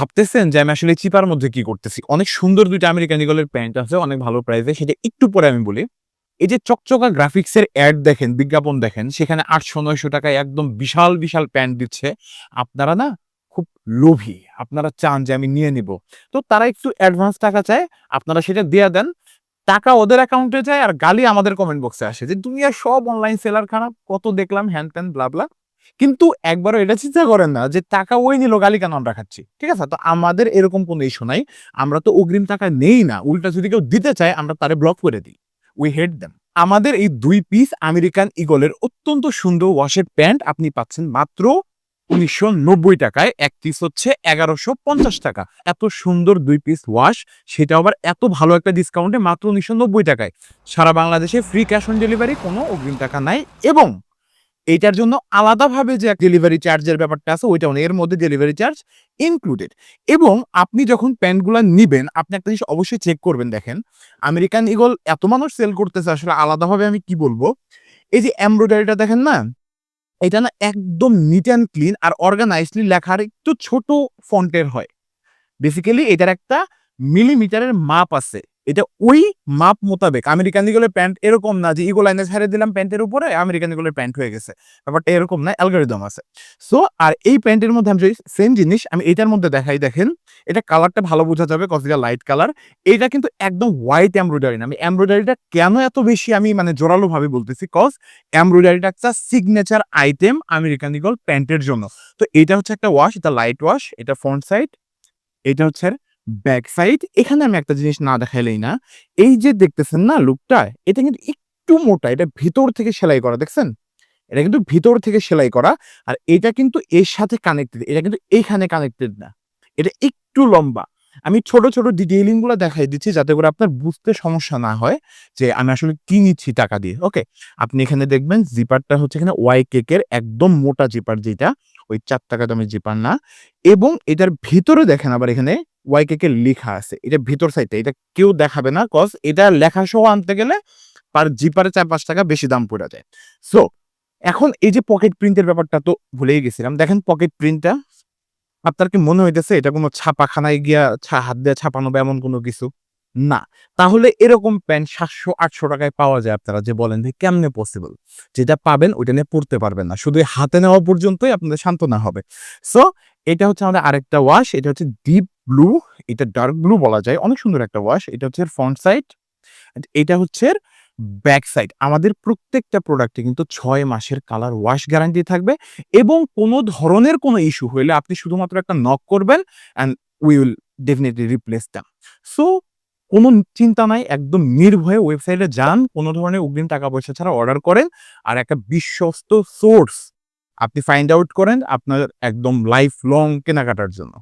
ভাবতেছেন যে আমি আসলে চিপার মধ্যে কি করতেছি? অনেক সুন্দর দুইটা আমেরিকান ইগলের প্যান্ট আছে, অনেক ভালো প্রাইসে সেটা একটু পরে আমি বলি। এই যে চকচকা গ্রাফিক্সের অ্যাড দেখেন, বিজ্ঞাপন দেখেন, সেখানে আটশো, নয়শো টাকায় একদম বিশাল বিশাল প্যান্ট দিচ্ছে। আপনারা না খুব লোভী, আপনারা চান যে আমি নিয়ে নিব। তো তারা একটু অ্যাডভান্স টাকা চায়, আপনারা সেটা দিয়ে দেন। টাকা ওদের অ্যাকাউন্টে যায় আর গালি আমাদের কমেন্ট বক্সে আসে যে দুনিয়া সব অনলাইন সেলার খারাপ, কত দেখলাম হ্যান ত্যান ব্লাবলা কিন্তু একবারও এটা চিন্তা করেন না যে টাকা ওই নিল, গালি কেন আমরা খাচ্ছি? ঠিক আছে? তো আমাদের এরকম কোনো ইস্যু নাই। আমরা তো অগ্রিম টাকা নেই না। উল্টা যদি কেউ দিতে চায়, আমরা তারে ব্লক করে দিই। উই হেট দেম আমাদের এই দুই পিস আমেরিকান ইগলের অত্যন্ত সুন্দর ওয়াশের প্যান্ট আপনি পাচ্ছেন মাত্র উনিশশো নব্বই টাকায়। এক পিস হচ্ছে এগারোশো পঞ্চাশ টাকা। এত সুন্দর দুই পিস ওয়াশ সেটা আবার এত ভালো একটা ডিসকাউন্টে মাত্র উনিশশো নব্বই টাকায়। সারা বাংলাদেশে ফ্রি ক্যাশ অন ডেলিভারি কোনো অগ্রিম টাকা নাই এবং এইটার জন্য আলাদাভাবে যে ডেলিভারি চার্জের ব্যাপারটা আছে ওইটা এর মধ্যে ডেলিভারি চার্জ ইনক্লুডেড এবং আপনি যখন প্যান্টগুলো নিবেন, আপনি একটা জিনিস অবশ্যই চেক করবেন, দেখেন। আমেরিকান ইগল এত মানুষ সেল করতেছে, আসলে আলাদাভাবে আমি কি বলব? এই যে এমব্রয়ডারিটা দেখেন না? এটা না একদম নিট অ্যান্ড ক্লিন আর অর্গানাইজলি লেখার একটু ছোট ফন্টের হয়। বেসিক্যালি এটার একটা মিলিমিটারের মাপ আছে। এটা ওই মাপ মোতাবেক, আমেরিকান ইগলের প্যান্ট এরকম না যে ইগো লাইনে ছেড়ে দিলাম প্যান্টের উপরে, আমেরিকান ইগলের প্যান্ট হয়ে গেছে। ব্যাপারটা এরকম না অ্যালগোরিদম আছে। সো আর এই প্যান্টের মধ্যে আমি সেম জিনিস আমি এটার মধ্যে দেখাই, দেখেন, এটা কালারটা ভালো বোঝা যাবে কজ এটা লাইট কালার এটা কিন্তু একদম হোয়াইট এমব্রয়ডারি না। আমি এমব্রয়ডারিটা কেন এত বেশি আমি মানে জোরালো ভাবে বলতেছি? কজ এমব্রয়ডারিটা একটা সিগনেচার আইটেম আমেরিকান ইগল প্যান্টের জন্য। তো এটা হচ্ছে একটা ওয়াশ এটা লাইট ওয়াশ এটা ফ্রন্ট সাইড এটা হচ্ছে ব্যাক সাইড এখানে আমি একটা জিনিস না দেখাইলেই না, এই যে দেখতেছেন না লুকটা, এটা কিন্তু একটু মোটা, এটা ভিতর থেকে সেলাই করা, দেখছেন? এটা কিন্তু ভিতর থেকে সেলাই করা, আর এটা কিন্তু এর সাথে কানেক্টেড এটা কিন্তু এইখানে কানেক্টেড না, এটা একটু লম্বা। আমি ছোট ছোট ডিটেইলিংগুলো দেখাই দিচ্ছি যাতে করে আপনার বুঝতে সমস্যা না হয় যে আমি আসলে কি নিচ্ছি টাকা দিয়ে ওকে আপনি এখানে দেখবেন জিপারটা হচ্ছে এখানে ওয়াই কেকের একদম মোটা জিপার যেটা, ওই চার টাকা দামের জিপার না, এবং এটার ভিতরে দেখেন আবার এখানে ওয়াই কেকের লেখা আছে। এটা ভিতর সাইডে এটা কেউ দেখাবে না কজ এটা লেখা সহ আনতে গেলে পার জিপারে চার পাঁচ টাকা বেশি দাম পড়ে যায়। সো এখন এই যে পকেট প্রিন্টের ব্যাপারটা তো ভুলেই গেছিলাম। দেখেন পকেট প্রিন্টটা আপনার কি মনে হইতেছে এটা কোনো ছাপাখানায় গিয়া হাত দিয়ে ছাপানো বা এমন কোনো কিছু? না। তাহলে এরকম প্যান্ট সাতশো, আটশো টাকায় পাওয়া যায় আপনারা যে বলেন যে কেমনে পসিবল যেটা পাবেন ওইটা নিয়ে পড়তে পারবেন না। শুধু হাতে নেওয়া পর্যন্তই আপনাদের সান্ত্বনা হবে। সো এটা হচ্ছে আমাদের আরেকটা ওয়াশ এটা হচ্ছে ডিপ ব্লু এটা ডার্ক ব্লু বলা যায়, অনেক সুন্দর একটা ওয়াশ এটা হচ্ছে ফ্রন্ট সাইড এটা হচ্ছে ব্যাক সাইড আমাদের প্রত্যেকটা প্রোডাক্টে কিন্তু ছয় মাসের কালার ওয়াশ গ্যারান্টি থাকবে এবং কোনো ধরনের কোনো ইস্যু হলে আপনি শুধুমাত্র একটা নক করবেন and we will definitely replace them so কোনো চিন্তা নাই, একদম নির্ভয়ে ওয়েবসাইটে যান, কোনো ধরনের অগ্রিম টাকা পয়সা ছাড়া অর্ডার করেন আর একটা বিশ্বস্ত সোর্স আপনি ফাইন্ড আউট করেন আপনার একদম লাইফ লং কেনাকাটার জন্য।